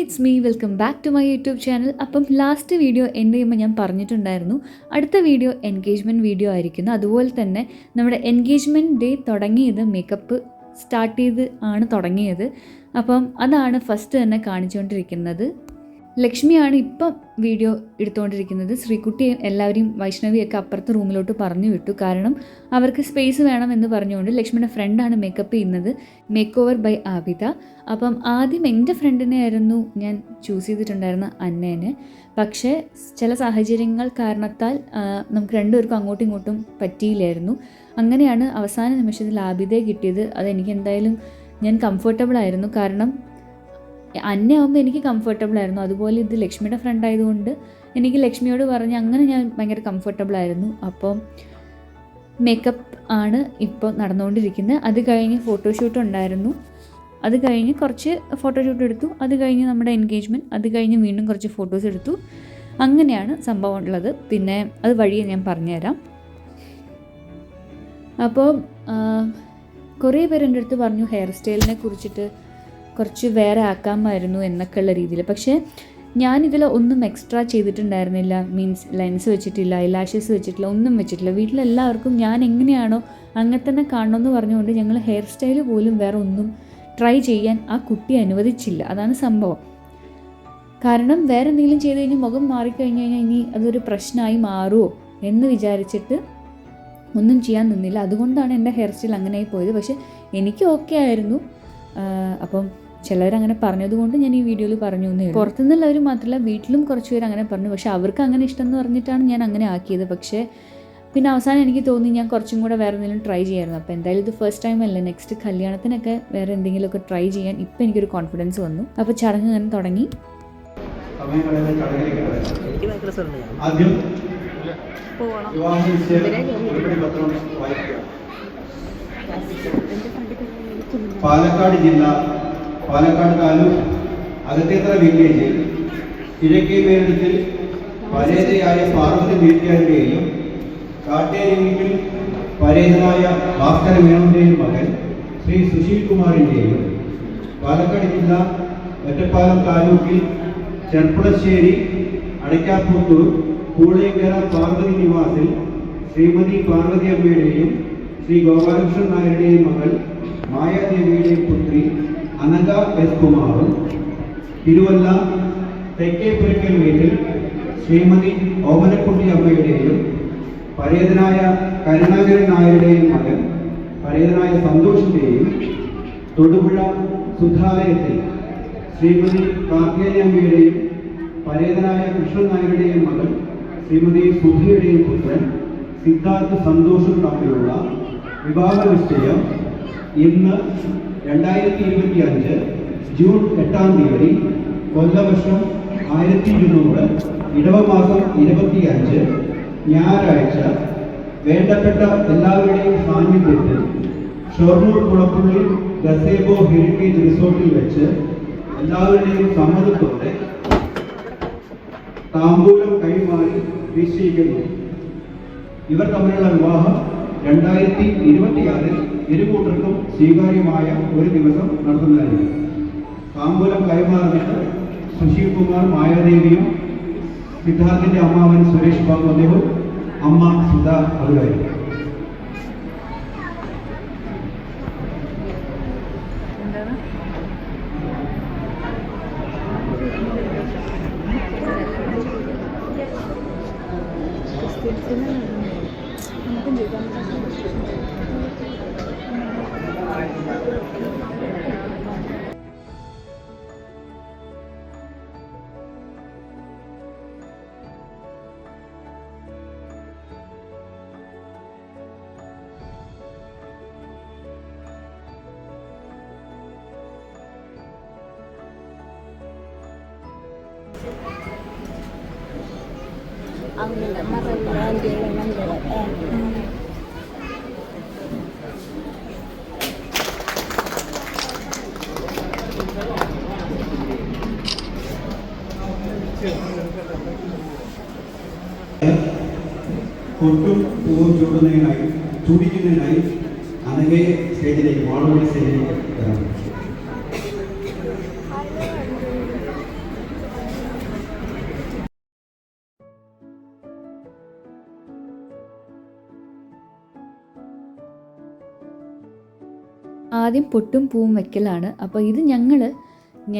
It's me. Welcome back to my YouTube channel. അപ്പം last video എന്റെ ചെയ്യുമ്പോൾ ഞാൻ പറഞ്ഞിട്ടുണ്ടായിരുന്നു. അടുത്ത വീഡിയോ എൻഗേജ്മെന്റ് വീഡിയോ ആയിരിക്കുന്നു. അതുപോലെ തന്നെ നമ്മുടെ എൻഗേജ്മെന്റ് ഡേ തുടങ്ങിയത് മേക്കപ്പ് സ്റ്റാർട്ട് ചെയ്ത് ആണ് തുടങ്ങിയത്. അപ്പം അതാണ് ഫസ്റ്റ് തന്നെ കാണിച്ചുകൊണ്ടിരിക്കുന്നത്. ലക്ഷ്മിയാണ് ഇപ്പം വീഡിയോ എടുത്തുകൊണ്ടിരിക്കുന്നത് ശ്രീകുട്ടിയും എല്ലാവരെയും വൈഷ്ണവിയൊക്കെ അപ്പുറത്തെ റൂമിലോട്ട് പറഞ്ഞു വിട്ടു. കാരണം അവർക്ക് സ്പേസ് വേണം എന്ന് പറഞ്ഞുകൊണ്ട് ലക്ഷ്മിയുടെ ഫ്രണ്ടാണ് മേക്കപ്പ് ചെയ്യുന്നത്. Makeover by Abitha. അപ്പം ആദ്യം എന്റെ ഫ്രണ്ടിനെ ആയിരുന്നു ഞാൻ ചൂസ് ചെയ്തിട്ടുണ്ടായിരുന്ന അന്നേനെ. പക്ഷേ ചില സാഹചര്യങ്ങൾ കാരണത്താൽ നമുക്ക് രണ്ടുപേർക്കും അങ്ങോട്ടും ഇങ്ങോട്ടും പറ്റിയില്ലായിരുന്നു. അങ്ങനെയാണ് അവസാന നിമിഷത്തിൽ ആബിതയെ കിട്ടിയത്. അതെനിക്ക് എന്തായാലും ഞാൻ കംഫർട്ടബിൾ ആയിരുന്നു. കാരണം അന്നയാവുമ്പോൾ എനിക്ക് കംഫർട്ടബിൾ ആയിരുന്നു. അതുപോലെ ഇത് ലക്ഷ്മിയുടെ ഫ്രണ്ട് ആയതുകൊണ്ട് എനിക്ക് ലക്ഷ്മിയോട് പറഞ്ഞ് അങ്ങനെ ഞാൻ ഭയങ്കര കംഫർട്ടബിൾ ആയിരുന്നു. അപ്പം മേക്കപ്പ് ആണ് ഇപ്പോൾ നടന്നുകൊണ്ടിരിക്കുന്നത്. അത് കഴിഞ്ഞ് ഫോട്ടോഷൂട്ട് ഉണ്ടായിരുന്നു. അത് കഴിഞ്ഞ് കുറച്ച് ഫോട്ടോഷൂട്ട് എടുത്തു. അത് കഴിഞ്ഞ് നമ്മുടെ എൻഗേജ്മെന്റ് അത് കഴിഞ്ഞ് വീണ്ടും കുറച്ച് ഫോട്ടോസ് എടുത്തു. അങ്ങനെയാണ് സംഭവം ഉള്ളത്. പിന്നെ അത് വഴിയെ ഞാൻ പറഞ്ഞുതരാം. അപ്പോൾ കുറേ പേര് അടുത്ത് പറഞ്ഞു ഹെയർ സ്റ്റൈലിനെ കുറിച്ചിട്ട്. കുറച്ച് വേറെ ആക്കാമായിരുന്നു എന്നൊക്കെയുള്ള രീതിയിൽ. പക്ഷേ ഞാനിതിൽ ഒന്നും എക്സ്ട്രാ ചെയ്തിട്ടുണ്ടായിരുന്നില്ല. മീൻസ് ലെൻസ് വെച്ചിട്ടില്ല ഐലാഷസ് വെച്ചിട്ടില്ല ഒന്നും വെച്ചിട്ടില്ല. വീട്ടിലെല്ലാവർക്കും ഞാൻ എങ്ങനെയാണോ അങ്ങനെ തന്നെ കാണണമെന്ന് പറഞ്ഞുകൊണ്ട് ഞങ്ങൾ ഹെയർ സ്റ്റൈൽ പോലും വേറെ ഒന്നും ട്രൈ ചെയ്യാൻ ആ കുട്ടി അനുവദിച്ചില്ല. അതാണ് സംഭവം. കാരണം വേറെ എന്തെങ്കിലും ചെയ്ത് കഴിഞ്ഞാൽ മുഖം മാറിക്കഴിഞ്ഞ് കഴിഞ്ഞാൽ ഇനി അതൊരു പ്രശ്നമായി മാറുമോ എന്ന് വിചാരിച്ചിട്ട് ഒന്നും ചെയ്യാൻ നിന്നില്ല. അതുകൊണ്ടാണ് എന്റെ ഹെയർ സ്റ്റൈൽ അങ്ങനെയായി പോയത്. പക്ഷേ എനിക്ക് ഓക്കെ ആയിരുന്നു. അപ്പം ചിലവരങ്ങനെ പറഞ്ഞതുകൊണ്ട് ഞാൻ ഈ വീഡിയോയിൽ പറഞ്ഞു ഉള്ളൂ. പുറത്തുനിന്നുള്ളവർ മാത്രമല്ല വീട്ടിലും കുറച്ച് പേര് അങ്ങനെ പറഞ്ഞു. പക്ഷേ അവർക്ക് അങ്ങനെ ഇഷ്ടം എന്ന് പറഞ്ഞിട്ടാണ് ഞാൻ അങ്ങനെ ആക്കിയത്. പക്ഷേ പിന്നെ അവസാനം എനിക്ക് തോന്നി ഞാൻ കുറച്ചും കൂടെ വേറെ എന്തെങ്കിലും ട്രൈ ചെയ്യായിരുന്നു. അപ്പോൾ എന്തായാലും ഇത് ഫസ്റ്റ് ടൈം അല്ല? നെക്സ്റ്റ് കല്യാണത്തിനൊക്കെ വേറെ എന്തെങ്കിലുമൊക്കെ ട്രൈ ചെയ്യാൻ ഇപ്പം എനിക്കൊരു കോൺഫിഡൻസ് വന്നു. അപ്പോൾ ചടങ്ങ് അങ്ങനെ തുടങ്ങി. ആദ്യം വിവാഹ നിശ്ചയം ഉൾപ്പെടെ പത്രം വായിക്കുക പാലക്കാട് ജില്ല പാലക്കാട് താലൂക്ക് അകത്തേത്ര വില്ലേജ് കിഴക്കേ മേലിടത്തിൽ പരേതയായ പാർവതി വീട്ടുകാരുടെയും കാട്ടേരി വീട്ടിൽ പരേതനായ ഭാസ്കര മേനോന്റെയും മകൻ ശ്രീ സുശീൽ കുമാറിന്റെയും പാലക്കാട് ജില്ല ഒറ്റപ്പാലം താലൂക്കിൽ ചെർപ്പുളശ്ശേരി അടയ്ക്കാപ്പുത്തൂർ കൂളേങ്കര പാർവതി നിവാസിൽ ശ്രീമതി പാർവതി അമ്മയുടെയും ശ്രീ ഗോപാലകൃഷ്ണൻ നായരുടെയും മകൾ മായാദേവിയുടെയും പുത്രി അനക എസ് കുമാറും തിരുവല്ല തെക്കേപ്പുരക്കൽ വീട്ടിൽ ശ്രീമതി ഓമനക്കുട്ടി അമ്മയുടെയും പരേതനായ കരുണാകരൻ നായരുടെയും മകൻ പരേതനായ സന്തോഷിന്റെയും തൊടുപുഴ സുധാലയത്തിൽ ശ്രീമതി കാർത്തികേയമ്മയുടെയും പരേതനായ കൃഷ്ണൻ നായരുടെയും മകൻ ശ്രീമതി സുധയുടെയും പുത്രൻ സിദ്ധാർത്ഥ സന്തോഷും തമ്മിലുള്ള വിവാഹ നിശ്ചയം ഇന്ന് രണ്ടായിരത്തി ഇരുപത്തി അഞ്ച് ജൂൺ എട്ടാം തീയതി കൊല്ലവർഷം ആയിരത്തി ഇരുന്നൂറ് ഇടവമാസം ഇരുപത്തി അഞ്ച് ഞായറാഴ്ച വേണ്ടപ്പെട്ട എല്ലാവരുടെയും സാന്നിധ്യത്തിൽ ഷൊർണൂർ കുളപ്പുള്ളി ഗസേബോ ഹെറിറ്റേജ് റിസോർട്ടിൽ വെച്ച് എല്ലാവരുടെയും സമ്മതത്തോടെ താമ്പൂലം കൈമാറി നിശ്ചയിക്കുന്നു ഇവർ തമ്മിലുള്ള വിവാഹം രണ്ടായിരത്തി ഇരുപത്തിയാറിൽ ഇരുകൂട്ടർക്കും സ്വീകാര്യമായ ഒരു ദിവസം നടത്തുന്നതായിരിക്കും. താമ്പൂലം കൈമാറുന്നത് സുശീൽ കുമാർ മായാദേവിയും സിദ്ധാർത്ഥിന്റെ അമ്മാവൻ സുരേഷ് ബാബു അദ്ദേഹവും അമ്മ സുധ അവരായിരിക്കും അങ്ങനെ മറന്നു കൊട്ടും പൂവും ചൂടുന്നതിനായി ചൂടിക്കുന്നതിനായി അനഘയെ സ്റ്റേജിലേക്ക് വാളുവഴി സ്റ്റേജിലേക്ക് ആദ്യം പൊട്ടും പൂവും വെക്കലാണ് അപ്പോൾ ഇത് ഞങ്ങൾ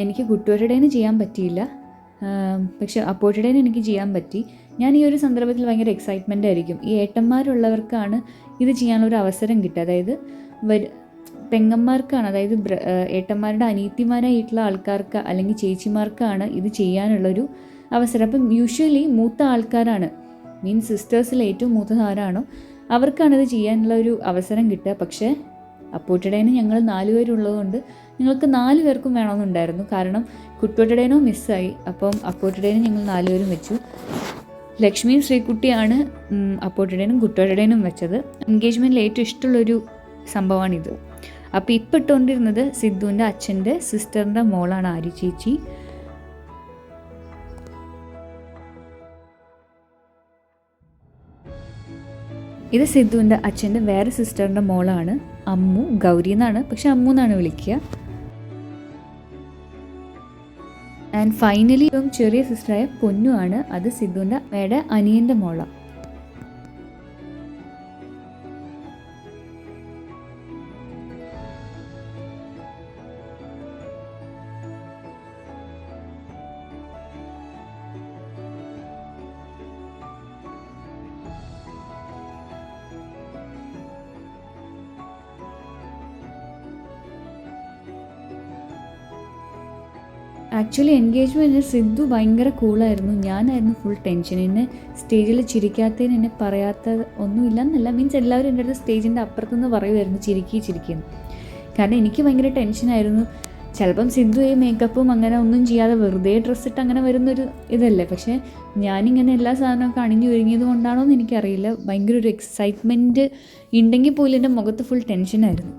എനിക്ക് കുട്ടുവരുടേന് ചെയ്യാൻ പറ്റിയില്ല. പക്ഷെ അപ്പോഴുടേന് എനിക്ക് ചെയ്യാൻ പറ്റി. ഞാൻ ഈ ഒരു സന്ദർഭത്തിൽ ഭയങ്കര എക്സൈറ്റ്മെന്റ് ആയിരിക്കും. ഈ ഏട്ടന്മാരുള്ളവർക്കാണ് ഇത് ചെയ്യാനുള്ള ഒരു അവസരം കിട്ടുക. അതായത് വരു പെങ്ങന്മാർക്കാണ് അതായത് ഏട്ടന്മാരുടെ അനീത്തിമാരായിട്ടുള്ള ആൾക്കാർക്ക് അല്ലെങ്കിൽ ചേച്ചിമാർക്കാണ് ഇത് ചെയ്യാനുള്ളൊരു അവസരം. അപ്പം യൂഷ്വലി മൂത്ത ആൾക്കാരാണ് മീൻസ് സിസ്റ്റേഴ്സിൽ ഏറ്റവും മൂത്തതാരാണോ അവർക്കാണ് ഇത് ചെയ്യാനുള്ള ഒരു അവസരം കിട്ടുക. പക്ഷേ അപ്പോട്ടടേന് ഞങ്ങൾ നാല് പേരുള്ളതുകൊണ്ട് ഞങ്ങൾക്ക് നാല് പേർക്കും വേണമെന്നുണ്ടായിരുന്നു. കാരണം കുട്ടോട്ടിടേനോ മിസ്സായി. അപ്പം അപ്പൂട്ടിടേനും ഞങ്ങൾ നാലുപേരും വെച്ചു. ലക്ഷ്മിയും ശ്രീകുട്ടിയാണ് അപ്പോട്ടിടേനും കുട്ടോട്ടിടേനും വെച്ചത്. എൻഗേജ്മെന്റിൽ ഏറ്റവും ഇഷ്ടമുള്ളൊരു സംഭവമാണിത്. അപ്പോൾ ഇപ്പം ഇട്ടുകൊണ്ടിരുന്നത് സിദ്ധുവിന്റെ അച്ഛന്റെ സിസ്റ്ററിന്റെ മോളാണ് ആര്യ ചേച്ചി. ഇത് സിദ്ധുവിന്റെ അച്ഛന്റെ വേറെ സിസ്റ്ററിന്റെ മോളാണ്. അമ്മു ഗൗരി എന്നാണ്. പക്ഷെ അമ്മു എന്നാണ് വിളിക്കുക. ആൻഡ് ഫൈനലി ചെറിയ സിസ്റ്ററായ പൊന്നു ആണ്. അത് സിദ്ധുവിന്റെ അമ്മയുടെ അനിയന്റെ മോളാണ്. ആക്ച്വലി എൻഗേജ്മെന്റിന് സിദ്ധു ഭയങ്കര കൂളായിരുന്നു ഞാനായിരുന്നു ഫുൾ ടെൻഷൻ എന്നെ സ്റ്റേജിൽ ചിരിക്കാത്തതിന് എന്നെ പറയാത്ത ഒന്നുമില്ല എന്നല്ല മീൻസ് എല്ലാവരും എന്റെ അടുത്ത് സ്റ്റേജിന്റെ അപ്പുറത്തുനിന്ന് പറയുമായിരുന്നു ചിരിക്കി ചിരിക്കുന്നു കാരണം എനിക്ക് ഭയങ്കര ടെൻഷനായിരുന്നു ചിലപ്പം സിദ്ധു ഈ മേക്കപ്പും അങ്ങനെ ഒന്നും ചെയ്യാതെ വെറുതെ ഡ്രസ്സ് ഇട്ട് അങ്ങനെ വരുന്നൊരു ഇതല്ലേ? പക്ഷേ ഞാനിങ്ങനെ എല്ലാ സാധനവും അണിഞ്ഞു ഒരുങ്ങിയത് കൊണ്ടാണോ എന്ന് എനിക്കറിയില്ല. ഭയങ്കര ഒരു എക്സൈറ്റ്മെന്റ് ഉണ്ടെങ്കിൽ പോലും എന്റെ മുഖത്ത് ഫുൾ ടെൻഷനായിരുന്നു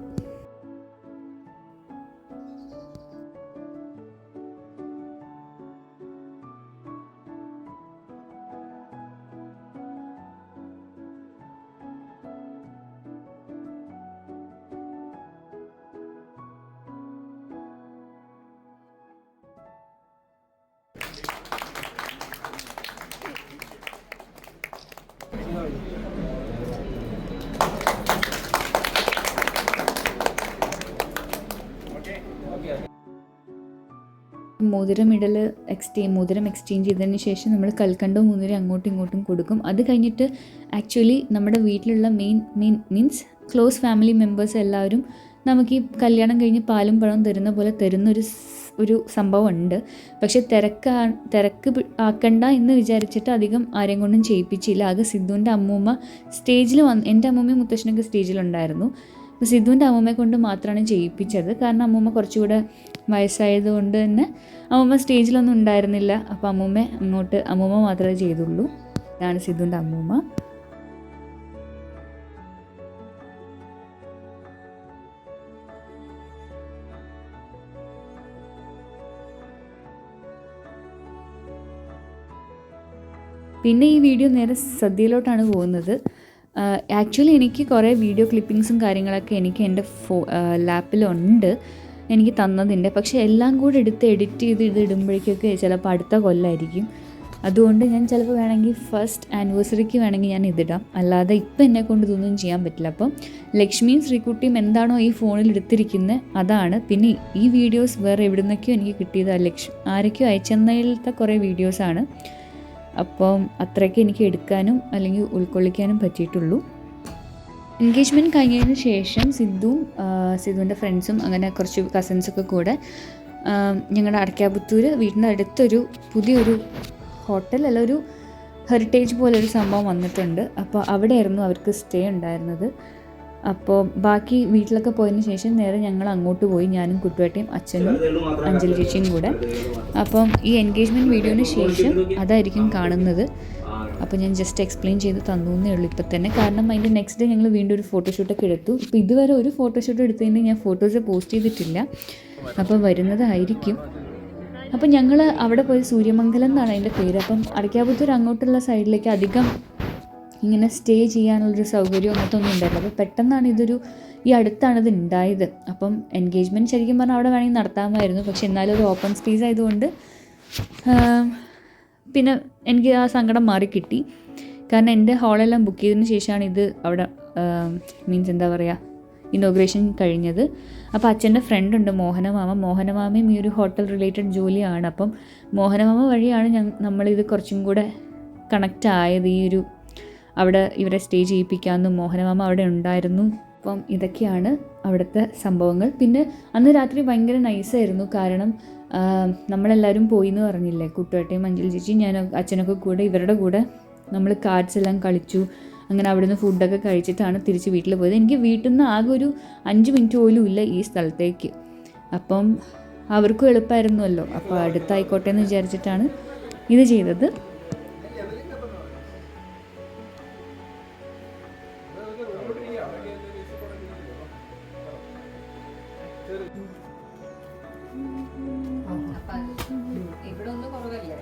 മോതിരം ഇടൽ എക്സ്ചേഞ്ച് മോതിരം എക്സ്ചേഞ്ച് ചെയ്തതിന് ശേഷം നമ്മൾ കൽക്കണ്ടോ മോതിരം അങ്ങോട്ടും ഇങ്ങോട്ടും കൊടുക്കും. അത് കഴിഞ്ഞിട്ട് ആക്ച്വലി നമ്മുടെ വീട്ടിലുള്ള main main means close family members എല്ലാവരും നമുക്ക് ഈ കല്യാണം കഴിഞ്ഞ് പാലും പഴവും തരുന്ന പോലെ തരുന്നൊരു ഒരു സംഭവം ഉണ്ട് പക്ഷെ തിരക്കാ തിരക്ക് ആക്കണ്ട എന്ന് വിചാരിച്ചിട്ട് അധികം ആരെയും കൊണ്ടും ചെയ്യിപ്പിച്ചില്ല. ആകെ സിദ്ധുവിന്റെ അമ്മൂമ്മ സ്റ്റേജിൽ വന്ന് എന്റെ അമ്മൂമ്മയും മുത്തശ്ശനൊക്കെ സ്റ്റേജിലുണ്ടായിരുന്നു അപ്പോൾ സിദ്ധുവിന്റെ അമ്മമ്മയെ കൊണ്ട് മാത്രമാണ് ചെയ്യിപ്പിച്ചത് കാരണം അമ്മൂമ്മ കുറച്ചുകൂടെ വയസ്സായതുകൊണ്ട് തന്നെ അമ്മൂമ്മ സ്റ്റേജിലൊന്നും ഉണ്ടായിരുന്നില്ല. അപ്പോൾ അമ്മൂമ്മ അങ്ങോട്ട് അമ്മൂമ്മ മാത്രമേ ചെയ്തുള്ളൂ. ഇതാണ് സിദ്ധുവിന്റെ അമ്മൂമ്മ. പിന്നെ ഈ വീഡിയോ നേരെ സദ്യയിലോട്ടാണ് പോകുന്നത്. ആക്ച്വലി എനിക്ക് കുറേ വീഡിയോ ക്ലിപ്പിങ്സും കാര്യങ്ങളൊക്കെ എനിക്ക് എന്റെ ഫോ ലാപ്പിലുണ്ട് എനിക്ക് തന്നതിന്റെ. പക്ഷേ എല്ലാം കൂടെ എടുത്ത് എഡിറ്റ് ചെയ്ത് ഇത് ഇടുമ്പോഴേക്കൊക്കെ ചിലപ്പോൾ അടുത്ത കൊല്ലമായിരിക്കും അതുകൊണ്ട് ഞാൻ ചിലപ്പോൾ വേണമെങ്കിൽ ഫസ്റ്റ് ആനിവേഴ്സറിക്ക് വേണമെങ്കിൽ ഞാൻ ഇതിടാം. അല്ലാതെ ഇപ്പം എന്നെ കൊണ്ട് ഇതൊന്നും ചെയ്യാൻ പറ്റില്ല. അപ്പം ലക്ഷ്മിയും ശ്രീകുട്ടിയും എന്താണോ ഈ ഫോണിൽ എടുത്തിരിക്കുന്നത് അതാണ്. പിന്നെ ഈ വീഡിയോസ് വേറെ എവിടെ നിന്നൊക്കെയോ എനിക്ക് കിട്ടിയത് ലക്ഷ്മി ആരൊക്കെയോ അയച്ചെന്നതിലത്തെ കുറേ വീഡിയോസാണ് അപ്പം അത്രയ്ക്ക് എനിക്ക് എടുക്കാനും അല്ലെങ്കിൽ ഉൾക്കൊള്ളിക്കാനും പറ്റിയിട്ടുള്ളൂ. എൻഗേജ്മെന്റ് കഴിഞ്ഞതിന് ശേഷം സിദ്ധുവും സിദ്ധുവിന്റെ ഫ്രണ്ട്സും അങ്ങനെ കുറച്ച് കസിൻസൊക്കെ കൂടെ ഞങ്ങളുടെ അടയ്ക്കാപുത്തൂർ വീടിന്റെ അടുത്തൊരു പുതിയൊരു ഹോട്ടൽ അല്ല ഒരു ഹെറിറ്റേജ് പോലെ ഒരു സംഭവം വന്നിട്ടുണ്ട്. അപ്പോൾ അവിടെയായിരുന്നു അവർക്ക് സ്റ്റേ ഉണ്ടായിരുന്നത്. അപ്പോൾ ബാക്കി വീട്ടിലൊക്കെ പോയതിന് ശേഷം നേരെ ഞങ്ങൾ അങ്ങോട്ട് പോയി ഞാനും കുട്ടുവേട്ടയും അച്ഛനും അഞ്ജലി ചേച്ചിയും കൂടെ. അപ്പം ഈ എൻഗേജ്മെന്റ് വീഡിയോന് ശേഷം അതായിരിക്കും കാണുന്നത്. അപ്പോൾ ഞാൻ ജസ്റ്റ് എക്സ്പ്ലെയിൻ ചെയ്ത് തന്നു എന്നേ ഉള്ളൂ ഇപ്പം തന്നെ. കാരണം അതിന്റെ നെക്സ്റ്റ് ഡേ ഞങ്ങൾ വീണ്ടും ഒരു ഫോട്ടോഷൂട്ടൊക്കെ എടുത്തു. ഇപ്പം ഇതുവരെ ഒരു ഫോട്ടോഷൂട്ട് എടുത്തതിന് ഞാൻ ഫോട്ടോസ് പോസ്റ്റ് ചെയ്തിട്ടില്ല. അപ്പോൾ വരുന്നതായിരിക്കും. അപ്പം ഞങ്ങൾ അവിടെ പോയി സൂര്യമംഗലം എന്നാണ് അതിന്റെ പേര്. അപ്പം അടയ്ക്കാപുത്തൂർ അങ്ങോട്ടുള്ള സൈഡിലേക്ക് അധികം ഇങ്ങനെ സ്റ്റേ ചെയ്യാനുള്ളൊരു സൗകര്യം അങ്ങനത്തെ ഒന്നും ഉണ്ടായില്ല അപ്പോൾ പെട്ടെന്നാണ് ഇതൊരു ഈ അടുത്താണ് ഇത് ഉണ്ടായത് അപ്പം എൻഗേജ്മെന്റ് ശരിക്കും പറഞ്ഞാൽ അവിടെ വേണമെങ്കിൽ നടത്താമായിരുന്നു. പക്ഷെ എന്നാലും ഒരു ഓപ്പൺ സ്പേസ് ആയതുകൊണ്ട് പിന്നെ എനിക്ക് ആ സങ്കടം മാറി കിട്ടി കാരണം എന്റെ ഹാളെല്ലാം ബുക്ക് ചെയ്തതിന് ശേഷമാണ് ഇത് അവിടെ മീൻസ് എന്താ പറയുക ഇനോഗ്രേഷൻ കഴിഞ്ഞത്. അപ്പോൾ അച്ഛന്റെ ഫ്രണ്ട് ഉണ്ട് മോഹനമാമ മോഹനമാമയും ഈ ഒരു ഹോട്ടൽ റിലേറ്റഡ് ജോലിയാണ്. അപ്പം മോഹനമാമ വഴിയാണ് ഞങ്ങൾ നമ്മളിത് കുറച്ചും കൂടെ കണക്റ്റ് ആയത് ഈ ഒരു അവിടെ ഇവരെ സ്റ്റേ ചെയ്യിപ്പിക്കാമെന്നും മോഹനമാമ അവിടെ ഉണ്ടായിരുന്നു. അപ്പം ഇതൊക്കെയാണ് അവിടുത്തെ സംഭവങ്ങൾ. പിന്നെ അന്ന് രാത്രി ഭയങ്കര നൈസായിരുന്നു കാരണം നമ്മളെല്ലാവരും പോയി എന്ന് പറഞ്ഞില്ലേ? കുട്ടുവട്ടയും മഞ്ജുൽ ചേച്ചി ഞാൻ അച്ഛനൊക്കെ കൂടെ ഇവരുടെ കൂടെ നമ്മൾ കാർഡ്സ് എല്ലാം കളിച്ചു. അങ്ങനെ അവിടുന്ന് ഫുഡൊക്കെ കഴിച്ചിട്ടാണ് തിരിച്ച് വീട്ടിൽ പോയത്. എനിക്ക് വീട്ടിൽ നിന്ന് ആകെ ഒരു അഞ്ച് മിനിറ്റ് പോലും ഇല്ല ഈ സ്ഥലത്തേക്ക്. അപ്പം അവർക്കും എളുപ്പമായിരുന്നല്ലോ അപ്പോൾ അടുത്തായിക്കോട്ടെ എന്ന് വിചാരിച്ചിട്ടാണ് ഇത് ചെയ്തത്. ഇവിടെ ഒന്ന് കുറവല്ലേ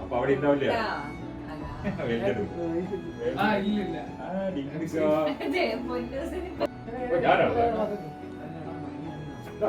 അപ്പൊ ഉണ്ടാവില്ല ഡിഗ്രിക്കോ? ഞാനോ? വെട്ടിക്കോ. ആ സാധനം അവിടെ കിടന്ന് ആ,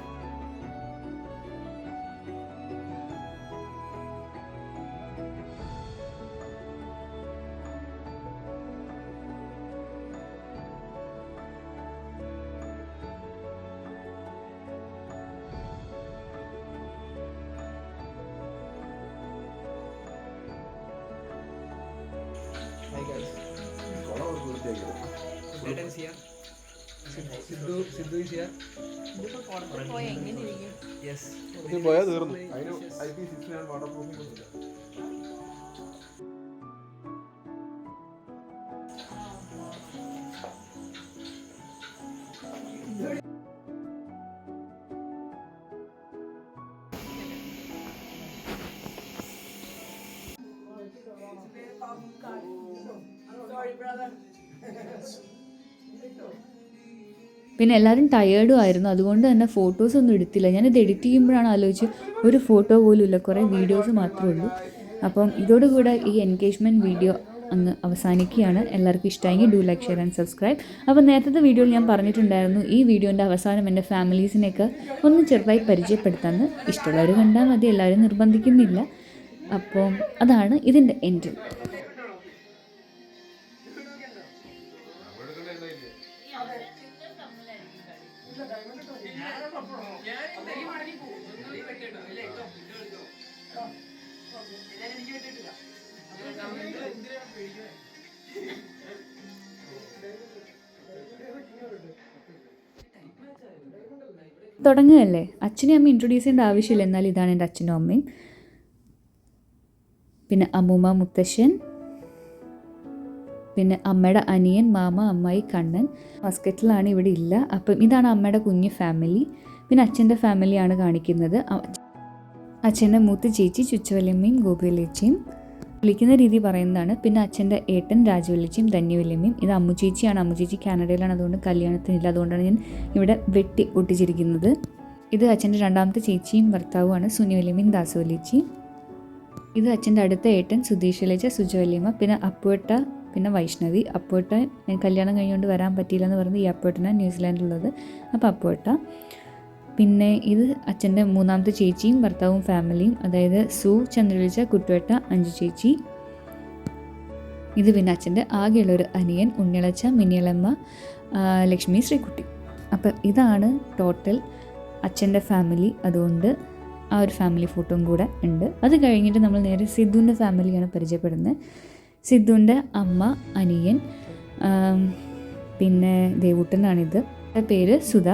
വെക്കാം. പാടില്ല. ഞാൻ പോരാ. Okay അടുത്തിടുമല്ലേ Sidhu Sidhu is here. Yes. പോയാൽ തീർന്നു പിന്നെ എല്ലാവരും ടയേർഡും ആയിരുന്നു. അതുകൊണ്ട് തന്നെ ഫോട്ടോസ് ഒന്നും എടുത്തില്ല. ഞാനിത് എഡിറ്റ് ചെയ്യുമ്പോഴാണ് ആലോചിച്ച് ഒരു ഫോട്ടോ പോലും ഇല്ല. കുറേ വീഡിയോസ് മാത്രമേ ഉള്ളൂ. അപ്പം ഇതോടുകൂടെ ഈ എൻഗേജ്മെന്റ് വീഡിയോ അങ്ങ് അവസാനിക്കുകയാണ്. എല്ലാവർക്കും ഇഷ്ടമെങ്കിൽ do like share and subscribe അപ്പോൾ നേരത്തെ വീഡിയോയിൽ ഞാൻ പറഞ്ഞിട്ടുണ്ടായിരുന്നു ഈ വീഡിയോന്റെ അവസാനം എന്റെ ഫാമിലീസിനെയൊക്കെ ഒന്ന് ചെറുതായി പരിചയപ്പെടുത്താമെന്ന്. ഇഷ്ടമുള്ളവർ കണ്ടാൽ മതി. എല്ലാവരും നിർബന്ധിക്കുന്നില്ല. അപ്പോൾ അതാണ് ഇതിന്റെ എൻഡ് തുടങ്ങുകയല്ലേ? അച്ഛനെയും അമ്മയും ഇൻട്രൊഡ്യൂസ് ചെയ്യേണ്ട ആവശ്യമില്ല. എന്നാൽ ഇതാണ് എന്റെ അച്ഛനും അമ്മയും. പിന്നെ അമ്മൂമ്മ മുത്തശ്ശൻ പിന്നെ അമ്മയുടെ അനിയൻ മാമ അമ്മായി കണ്ണൻ. മസ്കറ്റിലാണ് ഇവിടെ ഇല്ല. അപ്പം ഇതാണ് അമ്മയുടെ കുഞ്ഞ് ഫാമിലി പിന്നെ അച്ഛന്റെ ഫാമിലിയാണ് കാണിക്കുന്നത്. അച്ഛന്റെ മൂത്ത ചേച്ചി ചുച്ചുവല്യമ്മയും ഗോപിവല്യച്ചയും വിളിക്കുന്ന രീതി പറയുന്നതാണ്. പിന്നെ അച്ഛന്റെ ഏട്ടൻ രാജുവല്ലച്ചിയും ധന്യവല്യമ്മയും ഇത് അമ്മു ചേച്ചിയാണ്. അമ്മു ചേച്ചി കാനഡയിലാണ്. അതുകൊണ്ട് കല്യാണത്തിനില്ല അതുകൊണ്ടാണ് ഞാൻ ഇവിടെ വെട്ടി ഒട്ടിച്ചിരിക്കുന്നത്. ഇത് അച്ഛന്റെ രണ്ടാമത്തെ ചേച്ചിയും ഭർത്താവുമാണ്. സുനിവല്യമ്മയും ദാസവല്ലച്ചി ഇത് അച്ഛന്റെ അടുത്ത ഏട്ടൻ സുധീഷ് വല്യച്ച സുജവല്യമ്മ പിന്നെ അപ്പുവട്ട പിന്നെ വൈഷ്ണവി. അപ്പുവട്ട കല്യാണം കഴിഞ്ഞുകൊണ്ട് വരാൻ പറ്റിയില്ല എന്ന് പറഞ്ഞ് ഈ അപ്പുവട്ടനാണ് ന്യൂസിലാൻഡിലുള്ളത്. അപ്പോൾ അപ്പുവട്ട. പിന്നെ ഇത് അച്ഛന്റെ മൂന്നാമത്തെ ചേച്ചിയും ഭർത്താവും ഫാമിലിയും അതായത് സു ചന്ദ്രലിച്ച കുട്ടുവേട്ട അഞ്ചു ചേച്ചി. ഇത് പിന്നെ അച്ഛന്റെ ആകെയുള്ള ഒരു അനിയൻ ഉണ്ണിളച്ച മിനിയളമ്മ ലക്ഷ്മി ശ്രീകുട്ടി. അപ്പം ഇതാണ് ടോട്ടൽ അച്ഛന്റെ ഫാമിലി. അതുകൊണ്ട് ആ ഒരു ഫാമിലി ഫോട്ടോയും കൂടെ ഉണ്ട്. അത് കഴിഞ്ഞിട്ട് നമ്മൾ നേരെ സിദ്ധുവിന്റെ ഫാമിലിയാണ് പരിചയപ്പെടുന്നത്. സിദ്ധുവിന്റെ അമ്മ അനിയൻ പിന്നെ ദേവൂട്ടനാണിത്. പേര് സുധ.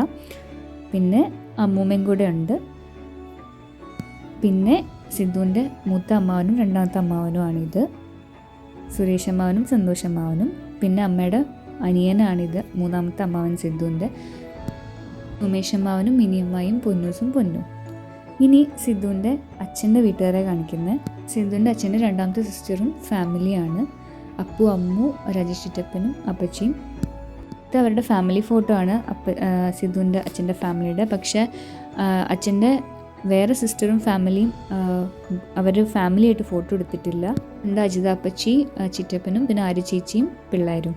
പിന്നെ അമ്മൂമ്മയും കൂടെ ഉണ്ട്. പിന്നെ സിദ്ധുവിന്റെ മൂത്ത അമ്മാവനും രണ്ടാമത്തെ അമ്മാവനുമാണിത്. സുരേഷ് അമ്മാവനും സന്തോഷ് അമ്മാവനും. പിന്നെ അമ്മയുടെ അനിയനാണിത് മൂന്നാമത്തെ അമ്മാവൻ സിദ്ധുവിന്റെ. ഉമേഷ് അമ്മാവനും മിനിയമ്മായും പൊന്നൂസും പൊന്നും. ഇനി സിദ്ധുവിന്റെ അച്ഛന്റെ വീട്ടുകാരെ കാണിക്കുന്നത് സിദ്ധുവിന്റെ അച്ഛന്റെ രണ്ടാമത്തെ സിസ്റ്ററും ഫാമിലിയാണ്. അപ്പു അമ്മു രജിഷ്ടപ്പനും അപ്പച്ചിയും ഇത് അവരുടെ ഫാമിലി ഫോട്ടോ ആണ്. അപ്പ സിദ്ധുവിന്റെ അച്ഛന്റെ ഫാമിലിയുടെ പക്ഷേ അച്ഛന്റെ വേറെ സിസ്റ്ററും ഫാമിലിയും അവർ ഫാമിലിയായിട്ട് ഫോട്ടോ എടുത്തിട്ടില്ല. എന്റെ അജിതാപ്പച്ചി അപ്പച്ചി ചിറ്റപ്പനും പിന്നെ ആര്യ ചേച്ചിയും പിള്ളേരും.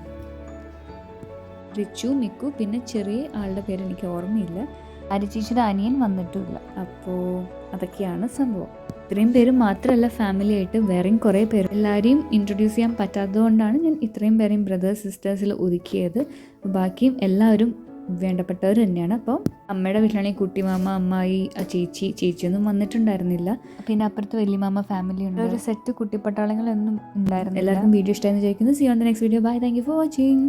റിച്ചു മിക്കു പിന്നെ ചെറിയ ആളുടെ പേര് എനിക്ക് ഓർമ്മയില്ല. ആര്യ ചേച്ചിയുടെ അനിയൻ വന്നിട്ടുമില്ല. അപ്പോ അതൊക്കെയാണ് സംഭവം. ഇത്രയും പേര് മാത്രമല്ല ഫാമിലി ആയിട്ട് വേറെയും കുറേ പേര് എല്ലാവരെയും ഇൻട്രൊഡ്യൂസ് ചെയ്യാൻ പറ്റാത്തതുകൊണ്ടാണ് ഞാൻ ഇത്രയും പേരെയും ബ്രദേഴ്സ് സിസ്റ്റേഴ്സിൽ ഒതുക്കിയത്. ബാക്കിയും എല്ലാവരും വേണ്ടപ്പെട്ടവർ തന്നെയാണ്. അപ്പോൾ അമ്മയുടെ വീട്ടിലാണെങ്കിൽ കുട്ടിമാമ അമ്മായി ചേച്ചി ചേച്ചിയൊന്നും വന്നിട്ടുണ്ടായിരുന്നില്ല. പിന്നെ അപ്പുറത്ത് വലിയമാമ ഫാമിലി ഉണ്ട്. ഒരു സെറ്റ് കുട്ടിപ്പട്ടാളങ്ങളൊന്നും ഉണ്ടായിരുന്നു എല്ലാവർക്കും വീഡിയോ ഇഷ്ടമായിരുന്നു ചോദിക്കുന്നത് see on the next video bye thank you for watching